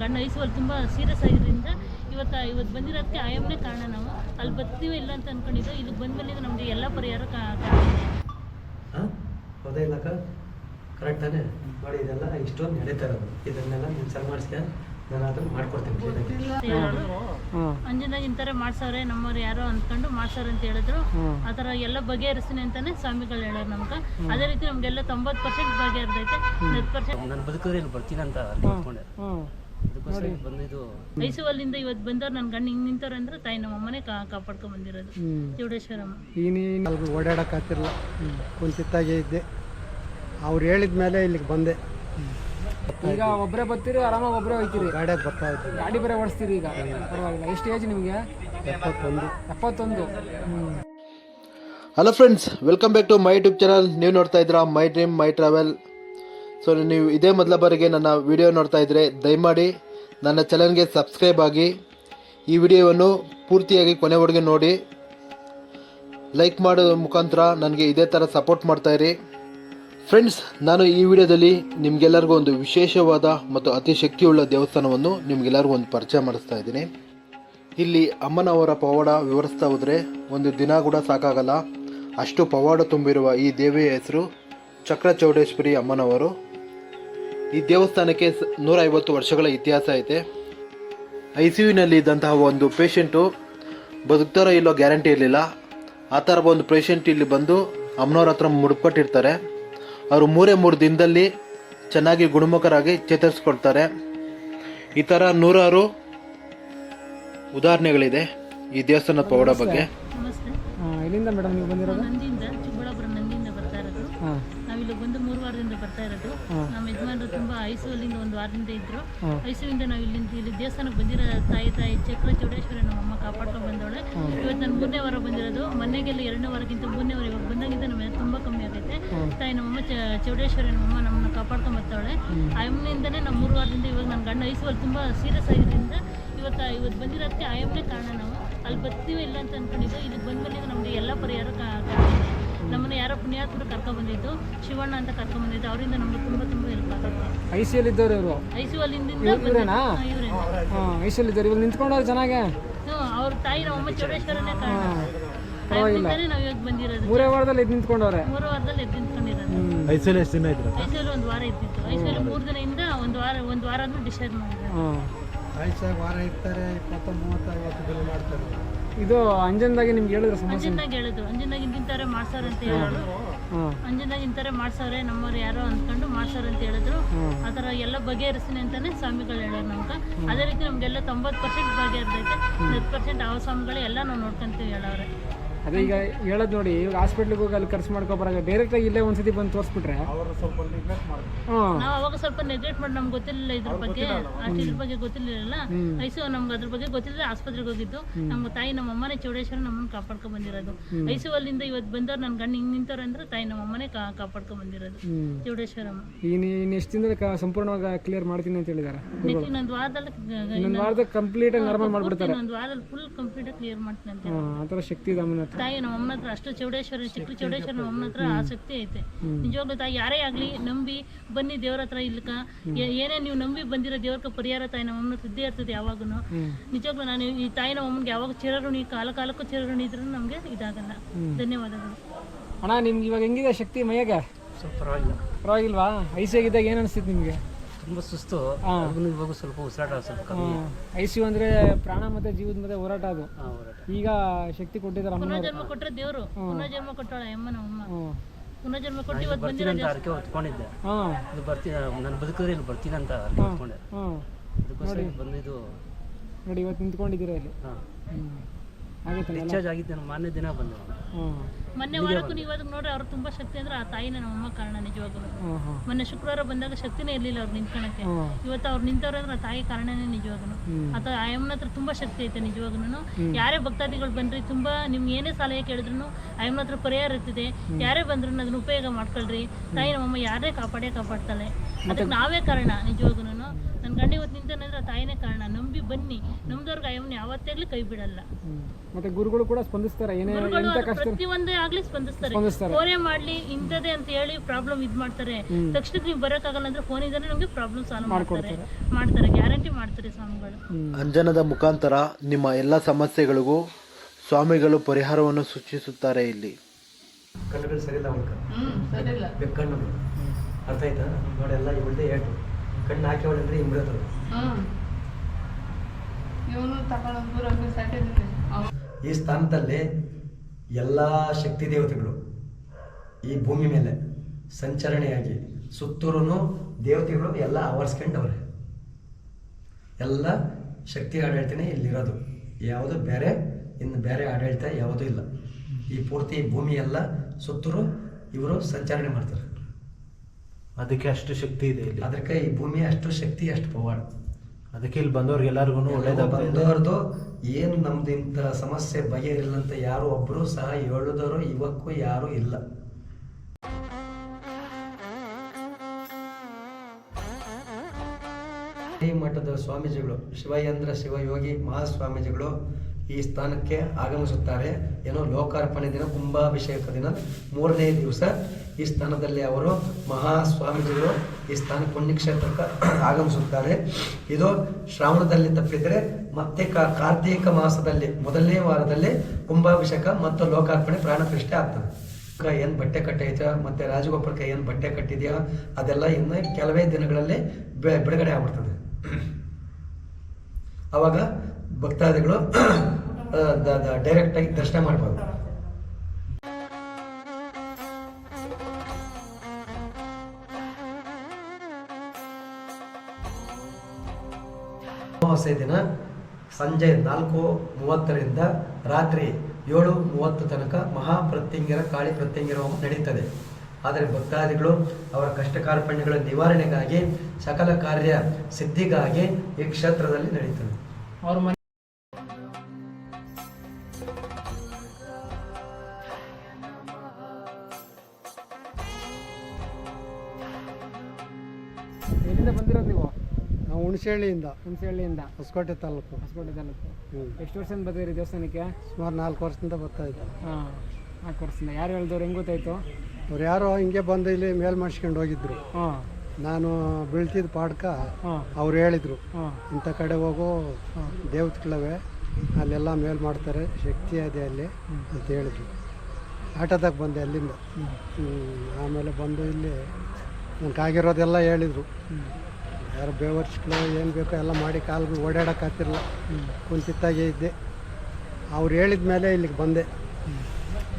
ಗಂಡ ಐಸುವಲ್ಲಿ ತುಂಬ ಸೀರಿಯಸ್ ಆಗಿದ್ದರಿಂದ ಇವತ್ತು ಇವತ್ತು ಬಂದಿರೋದಕ್ಕೆ ಆಯಮ್ಮನೇ ಕಾರಣ ನಾವು. ಅಲ್ಲಿ ಬರ್ತೀವಿ ಇಲ್ಲ ಅಂತ ಅಂದ್ಕೊಂಡಿದ್ದು ಇಲ್ಲಿಗೆ ಬಂದ್ಮೇಲೆ ನಮಗೆ ಎಲ್ಲ ಪರಿಹಾರ ಹೌದಾ ಇಲ್ಲಕ್ಕ? ಕರೆಕ್ಟ್ ತಾನೇ? ಮಾಡಿ ಇದೆಲ್ಲ ಇಷ್ಟೊಂದು ನಡೀತಾ ಇರೋದು. ಇದನ್ನೆಲ್ಲ ನೀವು ಸರಿ ಮಾಡಿಸ್ಕ ನಾನು ಅದನ್ನು ಮಾಡ್ಕೊಡ್ತೀನಿ ಅಂಜನಾಗ ಇಂಥರ ಮಾಡ್ಸವ್ರೆ ನಮ್ಮವ್ರು ಯಾರೋ ಅಂದ್ಕೊಂಡು ಮಾಡ್ಸವ್ರೆ ಅಂತ ಹೇಳಿದ್ರು. ಆ ಥರ ಎಲ್ಲ ಬಗೆಹರಿಸ್ತೀನಿ ಅಂತಾನೆ ಸ್ವಾಮಿಗಳು ಹೇಳೋರು ನಮ್ಗೆ. ಅದೇ ರೀತಿ ನಮಗೆಲ್ಲ ತೊಂಬತ್ತು ಪರ್ಸೆಂಟ್ ಬಗೆಹರಿದೈತೆ. ಹತ್ತು ಪರ್ಸೆಂಟ್ ನಾನು ಬದುಕಿದ್ರೆ ಇಲ್ಲಿ ಬರ್ತೀನಿ ಅಂತ ಅದಕ್ಕೋಸ್ಕರ ಇಲ್ಲಿ ಬಂದಿದ್ದು. ಐಸುವಲ್ಲಿಂದ ಇವತ್ತು ಬಂದವ್ರು ನನ್ನ ಗಂಡ ಹಿಂಗೆ ನಿಂತವ್ರು ಅಂದ್ರೆ ತಾಯಿ ನಮ್ಮ ಅಮ್ಮನೇ ಕಾ ಕಾಪಾಡ್ಕೊಂಡ್ ಬಂದಿರೋದು. ಚೌಡೇಶ್ವರಮ್ಮ ನೀನು ಓಡಾಡೋಕ್ಕಾಗ್ತಿರಲ್ಲ ಕುಂತಿತ್ತಾಗೆ ಇದ್ದೆ. ಅವ್ರು ಹೇಳಿದ ಮೇಲೆ ಇಲ್ಲಿಗೆ ಬಂದೆ. ಈಗ ಒಬ್ಬರೇ ಬರ್ತೀರಿ ಆರಾಮಾಗಿ ಒಬ್ಬರೇ ಹೋಗ್ತೀರಿ ಗಾಡಿ ಬರ್ತಾ ಇತ್ತು ಗಾಡಿ ಬೇರೆ ಓಡಿಸ್ತೀರಿ ಈಗ? ಪರವಾಗಿಲ್ಲ. ಎಷ್ಟು ಏಜ್ ನಿಮಗೆ? ಎಪ್ಪತ್ತೊಂದು. ಎಪ್ಪತ್ತೊಂದು. ಹ್ಞೂ hello friends welcome back to my YouTube channel ನೀವು ನೋಡ್ತಾ ಇದ್ದೀರಾ my dream my travel so ನೀವು ಇದೇ ಮೊದಲ ಬಾರಿಗೆ ನನ್ನ ವಿಡಿಯೋ ನೋಡ್ತಾ ಇದ್ದರೆ ದಯಮಾಡಿ ನನ್ನ ಚಾನಲ್ಗೆ ಸಬ್ಸ್ಕ್ರೈಬ್ ಆಗಿ ಈ ವಿಡಿಯೋವನ್ನು ಪೂರ್ತಿಯಾಗಿ ಕೊನೆವರೆಗೆ ನೋಡಿ. ಲೈಕ್ ಮಾಡೋ ಮುಖಾಂತರ ನನಗೆ ಇದೇ ಥರ ಸಪೋರ್ಟ್ ಮಾಡ್ತಾಯಿರಿ ಫ್ರೆಂಡ್ಸ್ ನಾನು ಈ ವಿಡಿಯೋದಲ್ಲಿ ನಿಮಗೆಲ್ಲರಿಗೂ ಒಂದು ವಿಶೇಷವಾದ ಮತ್ತು ಅತಿ ಶಕ್ತಿಯುಳ್ಳ ದೇವಸ್ಥಾನವನ್ನು ನಿಮಗೆಲ್ಲರಿಗೂ ಒಂದು ಪರಿಚಯ ಮಾಡಿಸ್ತಾ ಇದ್ದೀನಿ. ಇಲ್ಲಿ ಅಮ್ಮನವರ ಪವಾಡ ವಿವರಿಸ್ತಾ ಹೋದರೆ ಒಂದು ದಿನ ಕೂಡ ಸಾಕಾಗಲ್ಲ. ಅಷ್ಟು ಪವಾಡ ತುಂಬಿರುವ ಈ ದೇವಿಯ ಹೆಸರು ಚಕ್ರ ಚೌಡೇಶ್ವರಿ ಅಮ್ಮನವರು. ಈ ದೇವಸ್ಥಾನಕ್ಕೆ ನೂರ ನೂರೈವತ್ತು ವರ್ಷಗಳ ಇತಿಹಾಸ ಐತೆ. ಐ ಸಿ ಯುನಲ್ಲಿ ಇದ್ದಂತಹ ಒಂದು ಪೇಷಂಟು ಬದುಕ್ತಾರೋ ಇಲ್ಲೋ ಗ್ಯಾರಂಟಿ ಇರಲಿಲ್ಲ. ಆ ಥರ ಒಂದು ಪೇಷಂಟ್ ಇಲ್ಲಿ ಬಂದು ಅಮ್ಮನವ್ರ ಹತ್ರ ಮುಡ್ಕೊಟ್ಟಿರ್ತಾರೆ. ಅವರು ಮೂರೇ ಮೂರು ದಿನದಲ್ಲಿ ಚೆನ್ನಾಗಿ ಗುಣಮುಖರಾಗಿ ಚೇತರಿಸ್ಕೊಡ್ತಾರೆ. ಈ ಥರ ನೂರಾರು ಉದಾಹರಣೆಗಳಿದೆ ಈ ದೇವಸ್ಥಾನದ ಪೌಡ ಬಗ್ಗೆ. ಎಲ್ಲಿಂದ ಮೇಡಮ್ ನೀವು ಬಂದಿರೋದು ನಂದಿಯಿಂದ ಚಿಕ್ಕಬಳ್ಳಾಪುರ ನಂದಿಯಿಂದ ಬರ್ತಾ ಇರೋದು ಹಾಂ ನಾವಿಲ್ಲಿ ಬಂದು ಮೂರು ವಾರದಿಂದ ಬರ್ತಾ ಇರೋದು. ನಮ್ಮ ಯಜಮಾನರು ತುಂಬಾ ಐಸುವಲ್ಲಿಂದ ಒಂದು ವಾರದಿಂದ ಇದ್ರು. ಐಸುವಿಂದ ನಾವು ಇಲ್ಲಿಂದ ಇಲ್ಲಿ ದೇವಸ್ಥಾನಕ್ಕೆ ಬಂದಿರೋ ತಾಯಿ ತಾಯಿ ಚಕ್ರ ಚೌಡೇಶ್ವರಿ ನಮ್ಮ ಅಮ್ಮ ಕಾಪಾಡ್ಕೊಂಡು ಬಂದವಳೆ. ಇವತ್ತು ನಾನು ಮೂರನೇ ವಾರ ಬಂದಿರೋದು. ಮನೆಗೆಲ್ಲ ಎರಡನೇ ವಾರಕ್ಕಿಂತ ಮೂರನೇ ವಾರ ಇವಾಗ ಬಂದಾಗಿಂದ ನಮ್ಮ ತುಂಬಾ ಕಮ್ಮಿ ಆಗೈತೆ. ತಾಯಿ ನಮ್ಮಮ್ಮ ಚೌಡೇಶ್ವರಿ ನಮ್ಮಮ್ಮ ನಮ್ಮನ್ನ ಕಾಪಾಡ್ಕೊಂಡು ಬರ್ತಾವಳೆ ಅಮ್ಮನಿಂದನೇ ನಮ್ಮ ಮೂರು ವಾರದಿಂದ ಇವಾಗ ನನ್ನ ಗಂಡ ಐಸುವಲ್ಲಿ ತುಂಬ ಸೀರಿಯಸ್ ಆಗಿರೋದ್ರಿಂದ ಇವತ್ತು ಇವತ್ತು ಬಂದಿರೋದಕ್ಕೆ ಆಯಮ್ಮನೇ ಕಾರಣ ನಾವು. ಅಲ್ಲಿ ಬರ್ತೀವಿ ಇಲ್ಲ ಅಂತ ಅಂದ್ಕೊಂಡಿದ್ದೆ ಇದಕ್ಕೆ ಬಂದ ಬಂದ್ಮೇಲೆ ನಮಗೆ ಎಲ್ಲ ಪರಿಹಾರ ನಮ್ಮನ್ನ ಯಾರೋ ಪುಣ್ಯಾತ್ಮರು ಕರ್ಕೊ ಬಂದಿದ್ದು ಶಿವಣ್ಣ ಅಂತ ಕರ್ಕೊ ಬಂದಿದ್ದು ಅವರಿಂದ ನಮ್ಗೆ ತುಂಬ ತುಂಬ ಹೆಲ್ಪ್ ಆಗುತ್ತೆ ಐ ಸಿ ಇದ್ದವ್ರು ಇವರು? ಸಿ ಅಲ್ಲಿಂದ ಇವ್ರೇನಾ? ಹಾಂ ಐ ಸಿ ಎಲ್ ಇದ್ದವ್ರು. ಇವಾಗ ನಿಂತ್ಕೊಂಡವ್ರು ಚೆನ್ನಾಗೆ. ಹ್ಞೂ ಅವ್ರ ತಾಯಿ ನಮ್ಮಮ್ಮ ಚೌಡೇಶ್ವರನೇ ಕಾರಣ. ನಾವು ಇವತ್ತು ಬಂದಿರೋದು. ಮೂರೇ ವಾರದಲ್ಲಿ ಎದ್ದು ನಿಂತ್ಕೊಂಡವ್ರೆ. ಮೂರು ವಾರದಲ್ಲಿ ಎದ್ದು ನಿಂತ್ಕೊಂಡಿರೋದು. ಐಸಲ್ಲಿ ಎಷ್ಟು ದಿನ ಇದ್ರು? ಐಸಲ್ಲಿ ಒಂದು ವಾರ ಇದ್ದಿತ್ತು ಐಸಲ್ಲಿ ಮೂರು ದಿನದಿಂದ ಒಂದು ವಾರ ಒಂದು ವಾರ ಅಂದ್ರೆ ಡಿಸೈಡ್ ಮಾಡಿದ್ರು. ಹಾಂ. ಆಯ್ಸಾಗ ವಾರ ಇರ್ತಾರೆ ಇಪ್ಪತ್ತು ಮೂವತ್ತು ಐವತ್ತು ಬಿಲ್ ಮಾಡ್ತಾರೆ. ಇದು ಅಂಜನ್ದಾಗೆ ನಿಮ್ಗೆ ಹೇಳಿದ್ರು ಸಮಸ್ಯೆ ಅಂಜನಾಗ ಹೇಳಿದ್ರು. ಅಂಜನಾಗ ಇಂತಿಂತಾರೆ ಮಾಡ್ಸಾರ ಅಂತ ಹೇಳಿದ್ರು ಹಾಂ. ಅಂಜನಾಗ ಇಂತಾರೆ ಮಾಡ್ಸಾರೆ ನಮ್ಮವ್ರು ಯಾರೋ ಅಂದ್ಕೊಂಡು ಮಾಡ್ಸಾರ ಅಂತ ಹೇಳಿದ್ರು. ಆತರ ಥರ ಎಲ್ಲ ಬಗೆಹರಿಸ್ತೀನಿ ಅಂತಾನೆ ಸ್ವಾಮಿಗಳು ಹೇಳೋರು ನಮ್ಗೆ. ಅದೇ ರೀತಿ ನಮಗೆಲ್ಲ ತೊಂಬತ್ತು ಪರ್ಸೆಂಟ್ ಬಗೆಹರಿದೈತೆ. ಹತ್ತು ಪರ್ಸೆಂಟ್ ಆ ಸ್ವಾಮಿಗಳು ಎಲ್ಲ ನಾವು ನೋಡ್ಕೊಂತೀವಿ ಹೇಳವ್ರೆ. ಅದೇ ಈಗ ಹೇಳೋದು ನೋಡಿ ಇವಾಗ ಹಾಸ್ಪಿಟ್ಲಿಗೆ ಹೋಗಿ ಅಲ್ಲಿ ಖರ್ಚು ಡೈರೆಕ್ಟ್ ಡೈರೆಕ್ಟಾಗಿ ಇಲ್ಲೇ ಒಂದ್ಸತಿ ಬಂದು ತೋರಿಸ್ಬಿಟ್ರೆ. ಹಾಂ. ನಾವು ಅವಾಗ ಸ್ವಲ್ಪ ನೆಗ್ಲೆಕ್ಟ್ ಮಾಡಿ ನಮ್ಗೆ ಗೊತ್ತಿರಲಿಲ್ಲ ಇದ್ರ ಬಗ್ಗೆ. ಅಷ್ಟು ಇದ್ರ ಬಗ್ಗೆ ಗೊತ್ತಿರಲಿಲ್ಲ ಐಸು ನಮ್ಗೆ ಅದ್ರ ಬಗ್ಗೆ ಗೊತ್ತಿರಲಿಲ್ಲ ಆಸ್ಪತ್ರೆಗೆ ಹೋಗಿದ್ದು. ನಮ್ಮ ತಾಯಿ ನಮ್ಮ ಅಮ್ಮನೇ ಚೌಡೇಶ್ವರ ನಮ್ಮನ್ನ ಕಾಪಾಡ್ಕೊಂಡ್ ಬಂದಿರೋದು. ಐಸು ಅಲ್ಲಿಂದ ಇವತ್ತು ಬಂದವ್ರು ನನ್ನ ಗಂಡ ಹಿಂಗ್ ನಿಂತವ್ರ ಅಂದ್ರೆ ತಾಯಿ ನಮ್ಮ ಅಮ್ಮನೆ ಕಾ ಕಾಪಾಡ್ಕೊಂಡ್ ಬಂದಿರೋದು. ಚೌಡೇಶ್ವರಮ್ಮ. ಈಗ ಇನ್ನು ಎಷ್ಟು ದಿನದಲ್ಲಿ ಕ- ಸಂಪೂರ್ಣವಾಗಿ ಕ್ಲಿಯರ್ ಮಾಡ್ತೀನಿ ಅಂತ ಹೇಳಿದ್ದಾರೆ ನೆಕ್ಸ್ಟ್ ಇನ್ನೊಂದು ವಾರದಲ್ಲಿ ಇನ್ನೊಂದು ವಾರದಾಗ ಕಂಪ್ಲೀಟಾಗಿ ನಾರ್ಮಲ್ ಮಾಡ್ಬಿಡ್ತಾರೆ. ಇನ್ನೊಂದು ವಾರದಲ್ಲಿ ಫುಲ್ ಕಂಪ್ಲೀಟ್ ಕ್ಲಿಯರ್ ಮಾಡ್ತೀನಿ ಅಂತ ಆ ಥರ ಶಕ್ತಿ ಇದೆ ಅಮ್ಮನ ತಾಯಿ ನಮ್ಮ ಅಮ್ಮನ ಹತ್ರ ಅಷ್ಟು ಚೌಡೇಶ್ವರಿ ಚಿಕ್ಕ ಚೌಡೇಶ್ವರಿ ನಮ್ಮ ಅಮ್ಮನ ಹತ್ರ ಆಸಕ್ತಿ ಐತೆ. ನಿಜವಾಗ್ಲೂ ತಾಯಿ ಯಾರೇ ಆಗ್ಲಿ ನಂಬಿ ಬನ್ನಿ ದೇವ್ರ ಹತ್ರ ಇಲ್ಕ. ಏ- ಏನೇ ನೀವು ನಂಬಿ ಬಂದಿರೋ ದೇವ್ರಕ್ಕೆ ಪರಿಹಾರ ತಾಯಿ ನಮ್ಮ ಅಮ್ಮನ ಸುದ್ದಿ ಇರ್ತದೆ ಯಾವಾಗೂ ನಿಜವಾಗ್ಲೂ ನಾನು ಈ ತಾಯಿ ನಮ್ಮಮ್ಮಗೆ ಯಾವಾಗ ಚಿರಋಣಿ ಕಾಲ ಕಾಲಕ್ಕೂ ಚಿರಋಣಿ ಇದ್ರೂ ನಮಗೆ ಇದಾಗಲ್ಲ. ಧನ್ಯವಾದಗಳು. ಅಣ್ಣ ನಿಮ್ಗೆ ಇವಾಗ ಹೆಂಗಿದೆ ಶಕ್ತಿ ಮೈಯಾಗ? ಪರವಾಗಿಲ್ವಾ? ಐಸಿಯಾಗಿದ್ದಾಗ ಏನು ಅನಿಸ್ತಿತ್ತು ನಿಮಗೆ? ತುಂಬ ಸುಸ್ತು. ಇವಾಗ ಸ್ವಲ್ಪ ಉಸಿರಾಟ ಸ್ವಲ್ಪ ಕಮ್ಮಿ ಐ ಸಿ ಯು ಅಂದರೆ ಪ್ರಾಣ ಮತ್ತೆ ಜೀವದ ಮೇಲೆ ಹೋರಾಟ ಅದು. ಹೋರಾಟ. ಈಗ ಶಕ್ತಿ ಕೊಟ್ಟಿದ್ದಾರೆ ಅಮ್ಮನವರು. ಪುನರ್ಜನ್ಮ ಕೊಟ್ಟರೆ ದೇವರು. ಪುನರ್ಜನ್ಮ ಜನ್ಮ ಅಮ್ಮ ನಮ್ಮ ಅಮ್ಮ ಪುನರ್ಜನ್ಮ ಕೊಟ್ಟು ಇವತ್ತು ಬರ್ತೀನಿ ಬಂದಿರೋ ಅಂತ ಅರ್ಕೆ ಹೊತ್ಕೊಂಡಿದ್ದೆ. ಹಾಂ. ಇದು ಬರ್ತೀನಿ ನಾನು ಬದುಕಿದ್ರೆ ಇಲ್ಲಿ ಬರ್ತೀನಿ ಅಂತ ಹೊತ್ಕೊಂಡೆ. ಹಾಂ. ಅದಕ್ಕೋಸ್ಕರ ಇಲ್ಲಿ ಬಂದಿದ್ದು ನೋಡಿ ಇವತ್ತು ನಿಂತ್ಕೊಂಡಿದ್ದೀರ ಇಲ್ಲಿ? ಹಾಂ. ಡಿಸ್ಚಾರ್ಜ್ ಆಗಿದ್ದೆ ನಾನು ಮಾರನೇ ದಿನ ಬಂದೆ. ಮೊನ್ನೆ ವಾರಕ್ಕೂ ನೀವು ಇವಾಗ ನೋಡ್ರಿ ಅವ್ರು ತುಂಬಾ ಶಕ್ತಿ ಅಂದ್ರೆ ಆ ತಾಯಿನ ನಮ್ಮ ಅಮ್ಮ ಕಾರಣ ನಿಜವಾಗ್ಲೂ. ಮೊನ್ನೆ ಶುಕ್ರವಾರ ಬಂದಾಗ ಶಕ್ತಿನೇ ಇರ್ಲಿಲ್ಲ ಅವ್ರು ನಿಂತ್ಕೊಳಕ್ಕೆ. ಇವತ್ತು ಅವ್ರು ನಿಂತವ್ರೆ ಅಂದ್ರೆ ಆ ತಾಯಿ ಕಾರಣನೇ ನಿಜವಾಗ್ಲು. ಅಥವಾ ಆಯಮ್ಮನ ಹತ್ರ ತುಂಬಾ ಶಕ್ತಿ ಐತೆ ನಿಜವಾಗ್ಲೂ ಯಾರೇ ಭಕ್ತಾದಿಗಳು ಬನ್ರಿ ತುಂಬಾ ನಿಮ್ಗೆ ಏನೇ ಸಲಹೆ ಕೇಳಿದ್ರು ಅಯ್ಯಮ್ಮನ ಹತ್ರ ಪರಿಹಾರ ಇರ್ತಿದೆ. ಯಾರೇ ಬಂದ್ರು ಅದನ್ನ ಉಪಯೋಗ ಮಾಡ್ಕೊಳ್ರಿ. ತಾಯಿ ನಮ್ಮಮ್ಮ ಯಾರೇ ಕಾಪಾಡೇ ಕಾಪಾಡ್ತಾಳೆ. ಅದಕ್ಕೆ ನಾವೇ ಕಾರಣ ನಿಜವಾಗ್ಲೂ ನನ್ನ ಗಂಡ ಇವತ್ತು ನಿಂತಾನಂದ್ರೆ ತಾಯಿನೇ ಕಾರಣ. ನಂಬಿ ಬನ್ನಿ. ನಮ್ದವ್ರಿಗೆ ಅಯ್ಯಮ್ಮನ ಯಾವತ್ತಾಗ್ಲಿ ಕೈ ಬಿಡಲ್ಲ. ಮತ್ತೆ ಗುರುಗಳು ಕೂಡ ಸ್ಪಂದಿಸ್ತಾರೆ. ಏನೇ ಗುರುಗಳು ಎಂತ ಅದು ಕಷ್ಟ ಪ್ರತಿಯೊಂದೇ ಆಗ್ಲಿ ಸ್ಪಂದಿಸ್ತಾರೆ. ಸ್ಪಂದಿಸ್ತಾರೆ. ಫೋನೇ ಮಾಡ್ಲಿ ಇಂಥದೇ ಅಂತ ಹೇಳಿ ಪ್ರಾಬ್ಲಮ್ ಇದ್ ಮಾಡ್ತಾರೆ. ತಕ್ಷಣಕ್ಕೆ ನೀವು ಬರೋಕ್ಕಾಗಲ್ಲ ಅಂದ್ರೆ ಫೋನ್ ಇದ್ರೆ ನಮಗೆ ಪ್ರಾಬ್ಲಮ್ ಸಾಲ್ವ್ ಮಾಡ್ತಾರೆ. ಮಾಡ್ತಾರೆ. ಗ್ಯಾರಂಟಿ ಮಾಡ್ತಾರೆ ಸ್ವಾಮಿಗಳು. ಅಂಜನದ ಮುಖಾಂತರ ನಿಮ್ಮ ಎಲ್ಲ ಸಮಸ್ಯೆಗಳಿಗೂ ಸ್ವಾಮಿಗಳು ಪರಿಹಾರವನ್ನು ಸೂಚಿಸುತ್ತಾರೆ ಇಲ್ಲಿ. ಕಣ್ಣುಗಳು ಸರಿ ಇಲ್ಲ ಕಣ್ಣು. ಅರ್ಥ ಆಯ್ತಾ? ನೋಡಿ ಎಲ್ಲ ಇವಳದೇ ಏಟು ಕಣ್ಣು ಹಾಕಿ ಅಂದ್ರೆ ಹಿಂಬಿಡೋದು ಈ ಸ್ಥಾನದಲ್ಲಿ ಎಲ್ಲ ಶಕ್ತಿ ದೇವತೆಗಳು ಈ ಭೂಮಿ ಮೇಲೆ ಸಂಚರಣೆಯಾಗಿ ಸುತ್ತೂರು ದೇವತೆಗಳು ಎಲ್ಲ ಆವರಿಸ್ಕೊಂಡವ್ರೆ. ಎಲ್ಲ ಶಕ್ತಿ ಆಡಳಿತನೇ ಇಲ್ಲಿರೋದು. ಯಾವುದು ಬೇರೆ ಇನ್ನು ಬೇರೆ ಆಡಳಿತ ಯಾವುದೂ ಇಲ್ಲ. ಈ ಪೂರ್ತಿ ಭೂಮಿ ಎಲ್ಲ ಸುತ್ತೂರು ಇವರು ಸಂಚರಣೆ ಮಾಡ್ತಾರೆ. ಅದಕ್ಕೆ ಅಷ್ಟು ಶಕ್ತಿ ಇದೆ ಇಲ್ಲಿ. ಅದಕ್ಕೆ ಈ ಭೂಮಿ ಅಷ್ಟು ಶಕ್ತಿ ಅಷ್ಟು ಪವಾಡ್ ಅದಕ್ಕೆ ಇಲ್ಲಿ ಬಂದವ್ರಿಗೆ ಎಲ್ಲರಿಗೂ ಒಳ್ಳೇದಾಗ ಬಂದವ್ರದ್ದು ಏನು ನಮ್ದು ಇಂಥ ಸಮಸ್ಯೆ ಬಗೆಹರಿಲ್ಲ ಅಂತ ಯಾರು ಒಬ್ಬರು ಸಹ ಹೇಳೋದವರು ಇವಕ್ಕೂ ಯಾರು ಇಲ್ಲ. ಈ ಮಠದ ಸ್ವಾಮೀಜಿಗಳು ಶಿವಯಂದ್ರ ಶಿವಯೋಗಿ ಮಹಾಸ್ವಾಮೀಜಿಗಳು ಈ ಸ್ಥಾನಕ್ಕೆ ಆಗಮಿಸುತ್ತಾರೆ. ಏನೋ ಲೋಕಾರ್ಪಣೆ ದಿನ, ಕುಂಭಾಭಿಷೇಕ ದಿನ. ಮೂರನೇ ದಿವಸ ಈ ಸ್ಥಾನದಲ್ಲಿ ಅವರು ಮಹಾಸ್ವಾಮಿಗಳು ಈ ಸ್ಥಾನ ಪುಣ್ಯಕ್ಷೇತ್ರಕ್ಕೆ ಆಗಮಿಸುತ್ತಾರೆ. ಇದು ಶ್ರಾವಣದಲ್ಲಿ ತಪ್ಪಿದರೆ ಮತ್ತೆ ಕಾರ್ತೀಕ ಮಾಸದಲ್ಲಿ, ಮೊದಲನೇ ವಾರದಲ್ಲಿ ಕುಂಭಾಭಿಷೇಕ ಮತ್ತು ಲೋಕಾರ್ಪಣೆ ಪ್ರಾಣ ಪ್ರತಿಷ್ಠೆ ಆಗ್ತದೆ ಏನು ಬಟ್ಟೆ ಕಟ್ಟೈತೆ, ಮತ್ತೆ ರಾಜಗೋಪುರಕ್ಕೆ ಏನು ಬಟ್ಟೆ ಕಟ್ಟಿದೆಯಾ, ಅದೆಲ್ಲ ಇನ್ನು ಕೆಲವೇ ದಿನಗಳಲ್ಲಿ ಬಿಡುಗಡೆ ಆಗ್ಬಿಡ್ತದೆ. ಅವಾಗ ಭಕ್ತಾದಿಗಳು ಡೈರೆಕ್ಟ್ ಆಗಿ ದರ್ಶನ ಮಾಡ್ಬೋದು. ಅಮಾವಾಸ್ಯೆ ದಿನ ಸಂಜೆ ನಾಲ್ಕು ಮೂವತ್ತರಿಂದ ರಾತ್ರಿ ಏಳು ಮೂವತ್ತು ತನಕ ಮಹಾಪ್ರತ್ಯಂಗಿರ, ಕಾಳಿ ಪ್ರತ್ಯಂಗಿರ ಹೋಮ ನಡೀತದೆ. ಆದರೆ ಭಕ್ತಾದಿಗಳು ಅವರ ಕಷ್ಟ ಕಾರ್ಪಣ್ಯಗಳ ನಿವಾರಣೆಗಾಗಿ ಸಕಲ ಕಾರ್ಯ ಸಿದ್ಧಿಗಾಗಿ ಈ ಕ್ಷೇತ್ರದಲ್ಲಿ ನಡೀತದೆ. ಹುಣಸಹಳ್ಳಿಯಿಂದ. ಹುಣಸಹಳ್ಳಿಯಿಂದ. ಹೊಸಕೋಟೆ ತಾಲೂಕು. ಹೊಸಕೋಟೆ ತಾಲೂಕು. ಹ್ಞೂ ಎಷ್ಟು ವರ್ಷದಿಂದ ಬರ್ತೀರಿ ದೇವಸ್ಥಾನಕ್ಕೆ? ಸುಮಾರು ನಾಲ್ಕು ವರ್ಷದಿಂದ ಬರ್ತಾ ಇದ್ದೆ ಹಾಂ ನಾಲ್ಕು ವರ್ಷದಿಂದ. ಯಾರು ಹೇಳಿದವ್ರು? ಹೆಂಗೆ ಗೊತ್ತಾಯ್ತು? ಅವ್ರು ಯಾರೋ ಹಿಂಗೆ ಬಂದು ಇಲ್ಲಿ ಮೇಲ್ ಮಾಡಿಸ್ಕೊಂಡು ಹೋಗಿದ್ರು. ಹಾಂ. ನಾನು ಬೀಳ್ತಿದ್ದ ಪಾಡ್ಕ ಹಾಂ. ಅವ್ರು ಹೇಳಿದರು ಹಾಂ. ಇಂಥ ಕಡೆ ಹೋಗೋ ದೇವತೆಗಳವೆ ಅಲ್ಲೆಲ್ಲ ಮೇಲ್ ಮಾಡ್ತಾರೆ ಶಕ್ತಿ ಇದೆ ಅಲ್ಲಿ ಅಂತ ಹೇಳಿದ್ರು. ಆಟೋದಾಗ ಬಂದೆ ಅಲ್ಲಿಂದ. ಹ್ಮ್, ಆಮೇಲೆ ಬಂದು ಇಲ್ಲಿ ನನಗೆ ಆಗಿರೋದೆಲ್ಲ ಹೇಳಿದರು. ಯಾರು ಬೇವರ್ಸ್ಗಳು ಏನು ಬೇಕೋ ಎಲ್ಲ ಮಾಡಿ ಕಾಲು ಓಡಾಡೋಕ್ಕಾಗ್ತಿರಲ್ಲ ಕುಂತಿತ್ತಾಗೆ ಇದ್ದೆ. ಅವ್ರು ಹೇಳಿದ ಮೇಲೆ ಇಲ್ಲಿಗೆ ಬಂದೆ.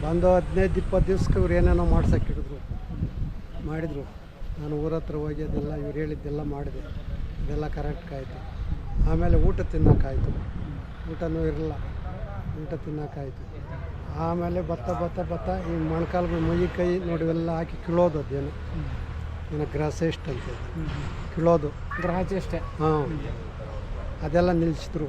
ಬಂದು ಹದಿನೈದು, ಇಪ್ಪತ್ತು ದಿವ್ಸಕ್ಕೆ ಇವ್ರು ಏನೇನೋ ಮಾಡ್ಸೋಕ್ಕಿಡಿದ್ರು ಮಾಡಿದರು. ನಾನು ಊರ ಹತ್ರ ಹೋಗಿ ಅದೆಲ್ಲ ಇವ್ರು ಹೇಳಿದ್ದೆಲ್ಲ ಮಾಡಿದೆ. ಇದೆಲ್ಲ ಕರೆಕ್ಟ್ ಆಯಿತು. ಆಮೇಲೆ ಊಟ ತಿನ್ನೋಕ್ಕಾಯಿತು. ಊಟನೂ ಇರಲಿಲ್ಲ. ಊಟ ತಿನ್ನೋಕ್ಕಾಯಿತು. ಆಮೇಲೆ ಬತ್ತ ಬತ್ತ ಬತ್ತ ಈ ಮೊಣಕಾಲು ಮೈ, ಕೈ ನೋಡಿವೆಲ್ಲ ಹಾಕಿ ಕೀಳೋದು ಅದೇನು. ಏನೋ ಗ್ರಾಸೆಸ್ಟ್ ಅಂತ ಕಿಳೋದು. ಗ್ರಹಚಿ ಅಷ್ಟೇ ಹಾಂ. ಅದೆಲ್ಲ ನಿಲ್ಲಿಸಿದ್ರು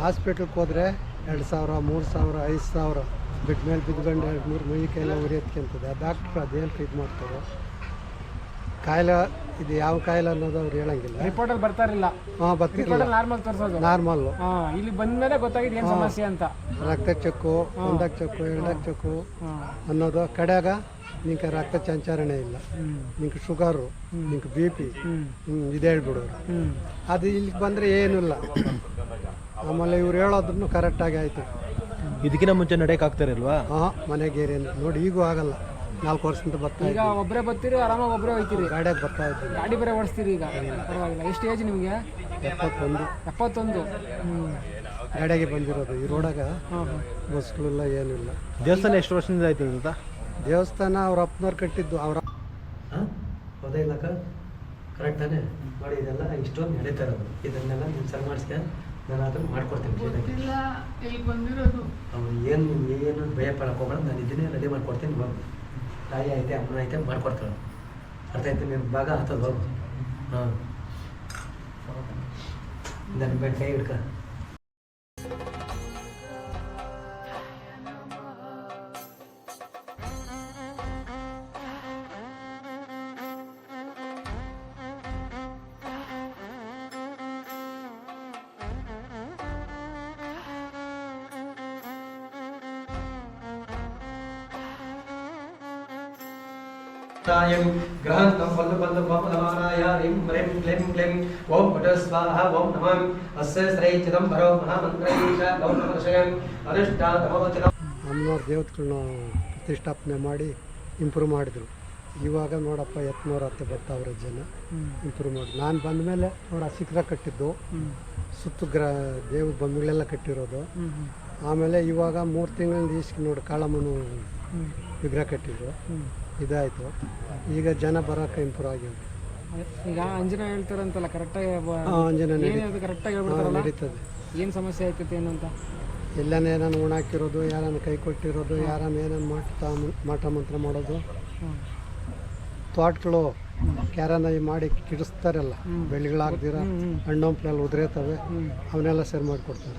ಹಾಸ್ಪಿಟ್ಲಿಗೆ ಹೋದರೆ ಎರಡು ಸಾವಿರ ಮೂರು ಸಾವಿರ ಐದು ಸಾವಿರ. ಬಿಟ್ಟ ಮೇಲೆ ಬಿದ್ಕೊಂಡು ಎರಡು ಮೂರು ಮೈ ಕೈಲ ಉರಿ ಎತ್ಕೊಂತದೆ ಆ ಡಾಕ್ಟ್ರು ಅದೇನು ಟ್ರೀಟ್ ಮಾಡ್ತಾರೆ ಕಾಯಿಲೆ ಇದು ಯಾವ ಕಾಯಿಲೆ ಅನ್ನೋದು ಅವ್ರು ಹೇಳಂಗಿಲ್ಲ. ರಿಪೋರ್ಟಲ್ಲಿ ಬರ್ತಾ ಇರಲಿಲ್ಲ. ಹಾಂ ಬರ್ತಿರಲಿಲ್ಲ. ನಾರ್ಮಲ್ ತೋರಿಸೋದು. ನಾರ್ಮಲ್ಲು ಹಾಂ ಇಲ್ಲಿ ಬಂದ್ಮೇಲೆ ಗೊತ್ತಾಗಿದೆ ಏನು ಸಮಸ್ಯೆ ಅಂತ. ರಕ್ತ ಚಕ್ಕು ಒಂದಕ್ಕೆ ಚೊಕ್ಕು ಎರಡಕ್ಕೆ ಚೊಕ್ಕು ಅನ್ನೋದು ಕಡೆಯಾಗ ನಿಂಗೆ ರಕ್ತ ಸಂಚಾರಣೆ ಇಲ್ಲ. ನಿಂಕ ನಿಂಗೆ ಶುಗರು ನಿಂಗೆ ಬಿ ಪಿ ಹ್ಞೂ ಇದು ಹೇಳ್ಬಿಡೋರು. ಹ್ಞೂ ಅದು ಇಲ್ಲಿ ಬಂದರೆ ಏನೂ ಇಲ್ಲ. ಆಮೇಲೆ ಇವ್ರು ಹೇಳೋದ್ರೂ ಕರೆಕ್ಟಾಗಿ ಆಯಿತು. ಇದಕ್ಕಿಂತ ಮುಂಚೆ ನಡೆಯಕ್ಕೆ ಆಗ್ತಾರಲ್ವಾ ಹಾಂ ಮನೆಗೆ ಏನೇನು ನೋಡಿ ಈಗೂ ಆಗಲ್ಲ. ನಾಲ್ಕು ವರ್ಷದಿಂದ ಬರ್ತಾ ಈಗ ಒಬ್ಬರೇ ಬರ್ತೀರಿ ಆರಾಮಾಗಿ ಒಬ್ಬರೇ ಹೋಗ್ತೀರಿ ಗಾಡಿಯಾಗ ಬರ್ತಾ ಇದ್ದೀವಿ ಗಾಡಿ ಬೇರೆ ಓಡಿಸ್ತೀರಿ ಈಗ. ಪರವಾಗಿಲ್ಲ. ಎಷ್ಟು ಏಜ್ ನಿಮಗೆ? ಎಪ್ಪತ್ತೊಂದು. ಎಪ್ಪತ್ತೊಂದು. ಗಾಡಿಯಾಗೆ ಬಂದಿರೋದು. ಈ ರೋಡಾಗ ಬಸ್ಗಳಿಲ್ಲ ಏನಿಲ್ಲ ದೇವಸ್ಥಾನ ಎಷ್ಟು ವರ್ಷದಿಂದ ಆಯ್ತು ಅಂತ ದೇವಸ್ಥಾನ ಅವ್ರ ಅಪ್ಪನವ್ರು ಕಟ್ಟಿದ್ದು ಅವ್ರ ಹಾಂ? ಹೌದಾ ಇಲ್ಲಕ್ಕ? ಕರೆಕ್ಟ್ ತಾನೆ? ನೋಡಿ ಇದೆಲ್ಲ ಇಷ್ಟೊಂದು ನಡೀತಾ ಇರೋದು. ಇದನ್ನೆಲ್ಲ ನೀವು ಸರಿ ಮಾಡಿಸ್ಕ ನಾನು ಅದನ್ನು ಮಾಡ್ಕೊಡ್ತೀನಿ ಕ್ಲೀನಾಗಿ ಇಲ್ಲಿ ಬಂದಿರೋದು. ಅವ್ನು ಏನು ಏನು ಭಯ ಪಡಕ್ಕೆ ಹೋಗೋಣ ನಾನು ಇದನ್ನೇ ರೆಡಿ ಮಾಡ್ಕೊಡ್ತೀನಿ ಹೋಗು. ತಾಯಿ ಐತೆ ಅಮ್ಮನ ಐತೆ ಮಾಡ್ಕೊಡ್ತಾಳೆ. ಅರ್ಥ ಆಯ್ತು ನಿನ್ನ ಭಾಗ? ಹತ್ತದ ಹೋಗು. ಹಾಂ. ನನ್ನ ಬೆಟ್ಟ ಕೈ ಹಿಡ್ಕ तायं ग्रहन्तं वल्ल वल्ल वमनमानाय ह्रीं ह्रीं क्लीं क्लीं ॐ पट स्वाहा ॐ नमः अस्य श्री चिदम्बरो महामन्त्रैष गौतमर्षयम् अनुष्ठातमवचनम् ಅಮ್ಮನವ್ರ ದೇವತೆಗಳನ್ನ ಪ್ರತಿಷ್ಠಾಪನೆ ಮಾಡಿ ಇಂಪ್ರೂವ್ ಮಾಡಿದ್ರು ಇವಾಗ ನೋಡಪ್ಪ ಎತ್ನೂರ ಹತ್ತು ಬರ್ತಾವ್ರೆ ಜನ ಇಂಪ್ರೂವ್ ಮಾಡಿ ನಾನು ಬಂದ ಮೇಲೆ ನೋಡ ಶಿಖರ ಕಟ್ಟಿದ್ದು ಸುತ್ತು ಗ್ರ ದೇವ್ರ ಬೊಂಬೆಗಳೆಲ್ಲ ಕಟ್ಟಿರೋದು ಆಮೇಲೆ ಇವಾಗ ಮೂರು ತಿಂಗಳಿಂದ ಈಸ್ಕೆ ನೋಡಿ ಕಾಳಮ್ಮನು ವಿಗ್ರಹ ಕಟ್ಟಿದ್ರು. ಇದಾಯಿತು. ಈಗ ಜನ ಬರೋಕೆ ಇಂಪ್ರೂವ್ ಆಗಿದೆ ಈಗ ಅಂಜನಾ ಹೇಳ್ತಾರಂತಲ್ಲ ಕರೆಕ್ಟಾಗಿ ಆ, ಅದು ಕರೆಕ್ಟಾಗಿ ಹೇಳ್ಬಿಡ್ತಾರಲ್ಲ? ನಡೀತದೆ. ಏನು ಸಮಸ್ಯೆ ಆಯ್ತೈತೆ ಏನು ಅಂತ? ಎಲ್ಲನೇ ಏನಾನ ಉಣಾಕಿರೋದು ಯಾರನ್ನು ಕೈ ಕೊಟ್ಟಿರೋದು ಯಾರನ್ನ ಏನೇನು ಮಾಟ ಮಾಟ ಮಂತ್ರ ಮಾಡೋದು. ತೋಟಗಳು ಕ್ಯಾರನ ಮಾಡಿ ಕಿಡಿಸ್ತಾರಲ್ಲ ಬೆಳೆಗಳಾಗ್ದಿರ ಹಣ್ಣಂಪ್ಲೆಲ್ಲ ಉದುರೇತವೆ ಅವನ್ನೆಲ್ಲ ಸರಿ ಮಾಡಿಕೊಡ್ತಾರೆ.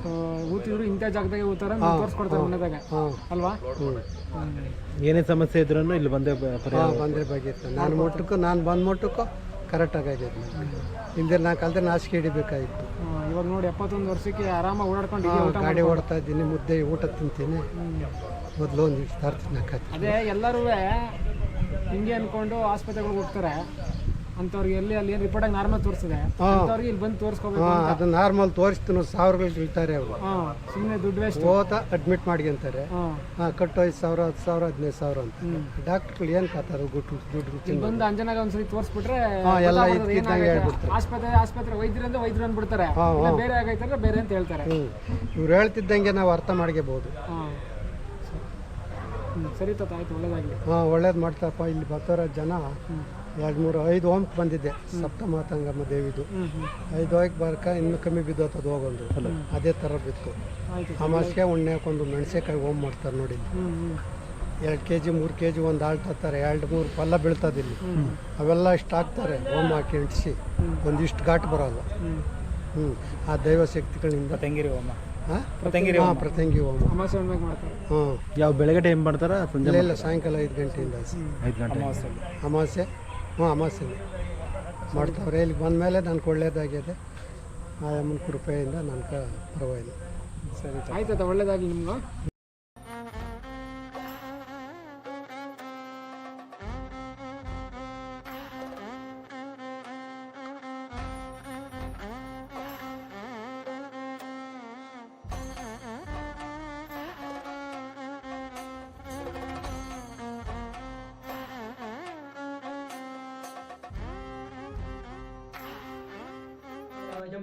ಊತಿದ್ರು ಇಂಥ ಜಾಗದಾಗೆ ಊತಾರ ತೋರಿಸ್ಕೊಡ್ತಾರೆ ಮನೆದಾಗ. ಹಾಂ. ಅಲ್ವಾ? ಹ್ಞೂ ಏನೇ ಸಮಸ್ಯೆ ಇದ್ರೂ ಇಲ್ಲಿ ಬಂದೇ ಬಂದೇ ಬಗ್ಗೆ ಬಗೆಯುತ್ತೆ. ನಾನು ಮಟ್ಟಕ್ಕೂ ನಾನು ಬಂದ ಮಟ್ಟಕ್ಕೂ ಕರೆಕ್ಟಾಗಿ ಆಗಿದ್ದು ಹಿಂದೆ ನಾ ಕಲ್ದ್ರೆ ನಾಚಿಕೆ ಹಿಡಿಬೇಕಾಗಿತ್ತು ಇವಾಗ ನೋಡಿ ಎಪ್ಪತ್ತೊಂದು ವರ್ಷಕ್ಕೆ ಆರಾಮ ಓಡಾಡ್ಕೊಂಡು ಗಾಡಿ ಓಡ್ತಾ ಇದ್ದೀನಿ ಮುದ್ದೆ ಊಟ ತಿಂತೀನಿ. ಮೊದಲು ಒಂದು ಹಾಕತ್ತೀನಿ ಅದೇ ಎಲ್ಲರೂ ಹಿಂಗೆ ಅನ್ಕೊಂಡು ಆಸ್ಪತ್ರೆಗಳಿಗೆ ಹೋಗ್ತಾರೆ. ಅಂತವ್ರಿಗೆ ಎಲ್ಲಿ ಅಲ್ಲಿ ಏನು ರಿಪೋರ್ಟಾಗಿ ನಾರ್ಮಲ್ ತೋರಿಸಿದೆ. ಅಂತವ್ರಿಗೆ ಇಲ್ಲಿ ಬಂದು ತೋರಿಸ್ಕೋಬೇಕು ಹಾಂ ಅದು ನಾರ್ಮಲ್ ತೋರಿಸ್ತೀನಿ ಸಾವಿರಗಳು ಇಳ್ತಾರೆ ಅವರು. ಹಾಂ ಸುಮ್ಮನೆ ದುಡ್ಡು ವೇಸ್ಟ್ ಹೋತ ಅಡ್ಮಿಟ್ ಮಾಡಿ ಅಂತಾರೆ. ಹಾಂ. ಕಟ್ಟು ಐದು ಸಾವಿರ ಹತ್ತು ಸಾವಿರ ಹದಿನೈದು ಸಾವಿರ ಅಂತ. ಡಾಕ್ಟ್ರುಗಳು ಏನು ಕಾತಾರೆ ಗುಟ್ಟು ದುಡ್ಡು ಬಂದು ಅಂಜನಾಗ ಒಂದ್ಸರಿ ತೋರಿಸ್ಬಿಟ್ರೆ ಹಾಂ ಎಲ್ಲ. ಹೇಳ್ಬಿಡ್ತಾರೆ. ಆಸ್ಪತ್ರೆ ಆಸ್ಪತ್ರೆ ವೈದ್ಯರು ಅಂದ್ಬಿಡ್ತಾರೆ. ಹಾ, ಇಲ್ಲ ಬೇರೆ ಆಗೈತೆ ಅಂದ್ರೆ ಬೇರೆ ಅಂತ ಹೇಳ್ತಾರೆ. ಇವ್ರು ಹೇಳ್ತಿದ್ದಂಗೆ ನಾವು ಅರ್ಥ ಮಾಡ್ಕೋಬಹುದು ಹಾಂ. ಸರಿ ತಾತ ಆಯ್ತು ಒಳ್ಳೇದಾಗಲಿ. ಹಾಂ ಒಳ್ಳೇದು ಮಾಡ್ತಾರಪ್ಪ. ಇಲ್ಲಿ ಬರ್ತಾರ ಜನ ಎರಡು ಮೂರು ಐದು ಓಮ್ಕ್ ಬಂದಿದ್ದೆ ಸಪ್ತಮಾತಂಗಮ್ಮ ದೇವಿದು. ಐದು ಹೋಗಿ ಬರ್ಕ ಇನ್ನೂ ಕಮ್ಮಿ ಬಿದ್ದೋತದು ಹೋಗೊಂದು ಅದೇ ಥರ ಬಿತ್ತು. ಆಯ್ತು ಉಣ್ಣೆ ಹಾಕೊಂಡು ಮೆಣಸೆಕಾಯಿ ಓಮ್ ಮಾಡ್ತಾರೆ ನೋಡಿ. ಎರಡು ಕೆ ಜಿ ಮೂರು ಕೆ ಜಿ ಒಂದು ಆಳ್ ತರ್ತಾರೆ. ಎರಡು ಮೂರು ಪಲ್ಲ ಬೀಳ್ತದೆ ಇಲ್ಲಿ. ಅವೆಲ್ಲ ಇಷ್ಟು ಹಾಕ್ತಾರೆ ಓಮ್ ಹಾಕಿ ಅಂಟಿಸಿ. ಒಂದಿಷ್ಟು ಘಾಟ್ ಬರೋಲ್ಲ. ಹ್ಞೂ ಆ ದೈವ ಶಕ್ತಿಗಳಿಂದ. ತೆಂಗಿರಿ ಹೋಮ ಹಾಂ? ಹಾಂ ಪ್ರತಂಗಿ ಹೋಮ ಅಮಾಸೆ ಹುಣ್ಣಿಮೆಗೆ ಮಾಡ್ತಾರೆ. ಹ್ಞೂ ಯಾವ ಬೆಳಗ್ಗೆ ಟೈಮ್ ಮಾಡ್ತಾರ? ಸಂಜೆ ಇಲ್ಲ ಇಲ್ಲ ಸಾಯಂಕಾಲ ಐದು ಗಂಟೆಯಿಂದ ಐದು ಗಂಟೆ. ಅಮಾವಾಸ್ಯೆ? ಹ್ಞೂ ಅಮಾವಾಸ್ಯೆ ಮಾಡ್ತಾವ್ರೆ ಇಲ್ಲಿ ಬಂದ ಮೇಲೆ ನನಗೆ ಒಳ್ಳೇದಾಗಿದೆ. ಆ ಅಮ್ಮನ ಕೃಪೆಯಿಂದ ನನಗೆ ಪರವಾಗಿಲ್ಲ. ಸರಿ ಆಯ್ತಾ ಒಳ್ಳೇದಾಗಲಿ ನಿಮ್ಗೆ.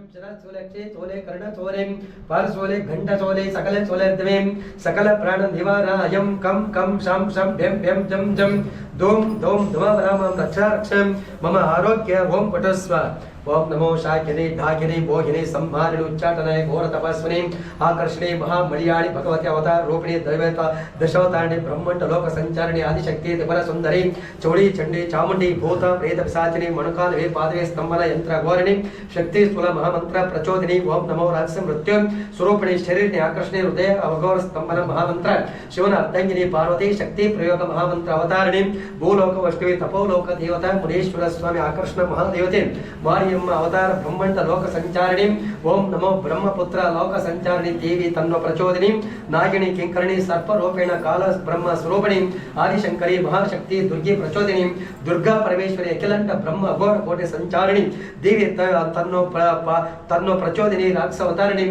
चोले कर्ण चोले पार्श्वोले घंट चोले, सकल चोले द्वेम सकल प्राण निवारायम कम कम शम शम डेम डेम जम जम दोम दोम ध्वा रामम रक्षा रक्षम मम आरोग्य ओम पटस्व ओम नमो शाकिरे ढाकिरे भोगिने संभारिणे उच्चाटनाय घोर तपस्विने आकर्षणे महामलियाणि भगवती अवतार रूपिणे दैवत दशावतारिणे ब्रह्मंड लोक संचारिणे आदिशक्ति त्रिपुर सुंदरी चोड़ी चंडी चामुंडी भूत प्रेत पिशाचिनी मणुकालवे पादवे स्तंभन यंत्र घोरिणे शक्ति स्थूल महामंत्र प्रचोदिनी ओम नमो राजस मृत्यु स्वरूपिणे शरीरने आकर्षणे हृदय अवघोर स्तंभन महामंत्र शिवन अर्धंगिनी पार्वती शक्ति प्रयोग महामंत्र अवतारिणी भूलोक वस्तुवे तपोलोक देवता मुनीश्वर ಸ್ವಾಮಿ ಆಕರ್ಷಣ ಮಹಾದೇವತೆ. ಮಾರಿಯಮ್ಮ ಅವತಾರ ಬ್ರಹ್ಮಂಡ ಲೋಕ ಸಂಚಾರಣಿ. ಓಂ ನಮೋ ಬ್ರಹ್ಮಪುತ್ರ ಲೋಕ ಸಂಚಾರಣಿ ದೇವಿ ತನ್ನೋ ಪ್ರಚೋದಿನಿ. ನಾಗಿಣಿ ಕಿಂಕರಣಿ ಸರ್ಪರೂಪೇಣ ಕಾಲ ಬ್ರಹ್ಮ ಸ್ವರೂಪಿಣಿ. ಆದಿಶಂಕರಿ ಮಹಾಶಕ್ತಿ ದುರ್ಗಿ ಪ್ರಚೋದಿನಿ. ದುರ್ಗಾ ಪರಮೇಶ್ವರಿ ಅಖಿಲಂಡ ಬ್ರಹ್ಮ ಅಘೋರ ಕೋಟೆ ಸಂಚಾರಣಿ. ದೇವಿ ತನ್ನೋ ತನ್ನೋ ಪ್ರಚೋದಿನಿ ರಾಕ್ಷಸ ಅವತಾರಿಣಿ.